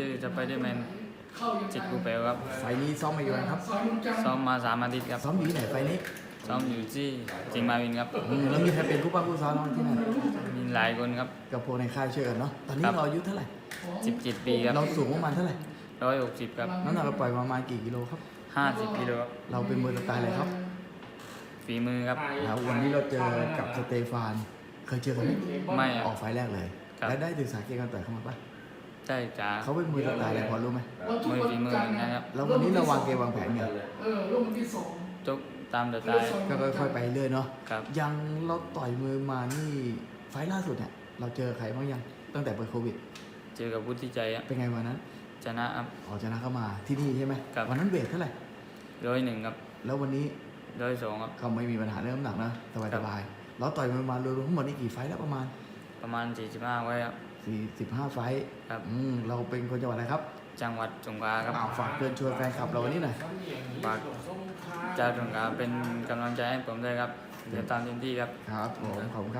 ชื่อสไปเดอร์แมนจิตกูเปลครับ ไฟล์นี้ซ้อมมาอยู่วันครับ ซ้อมมาสามอาทิตย์ครับซ้อมอยู่ที่ไหนไฟล์นี้ซ้อมอยู่ที่จิงมาวินครับ อืมแล้วมีใครเป็นผู้ป้าผู้ซ้อมน้องที่นั่นมีหลายคนครับ กับพวกในค่ายช่วยกันเนาะ ตอนนี้ครับ เราอายุเท่าไหร่17ปีครับเราสูงประมาณเท่าไหร่160ครับน้ำหนักเราปล่อยประมาณกี่กิโลครับ50กิโลครับเราเป็นมวยสไตล์อะไรครับฝีมือครับ แล้ววันนี้เราเจอกับสเตฟาน เคยเจอกันไหมไม่อคอรักบไฟล์แรกเลย ครับ แล้วได้ศึกษาเกมการต่อยเข้ามาปะ ใช่จ้าเขาเป็นมวยสไตล์อะไรพอรู้ไหมมวยฝีมือเหมือนกันครับแล้ววันนี้เราวางเกมวางแผนไงเออลูกมันที่สองจกตามสไตล์ก็ค่อยๆไปเรื่อยเนาะครับยังเราต่อยมือมานี่ไฟล์ล่าสุดเนี่ยเราเจอใครบ้างยังตั้งแต่เปิดโควิด เจอกับวุฒิใจครับเป็นไงวันนั้นชนะครับออกชนะเข้ามาที่นี่ใช่ไหมครับ วันนั้นเวทเท่าไหร่ร้อยหนึ่งครับแล้ววันนี้ร้อยสองครับ ก็ไม่มีปัญหาเรื่องน้ำหนักนะสบายครัสบบายเราต่อยมือมารวมๆทั้งหมดนี่กี่ไฟล์แล้วประมาณ ประมาณ 45 ไว้ครับ 45 ไฟล์ครับ อืมเราเป็นคนจังหวัดอะไรครับจังหวัดสงขลาครับอ้าวฝากเชิญชวนแฟนคลับเราวันนี้หน่อยฝากเจ้าสงขลาเป็นกำลังใจให้ผมด้วยครับเดี๋ยวตามเต็มที่ครับ ครับผมขอบคุณครับ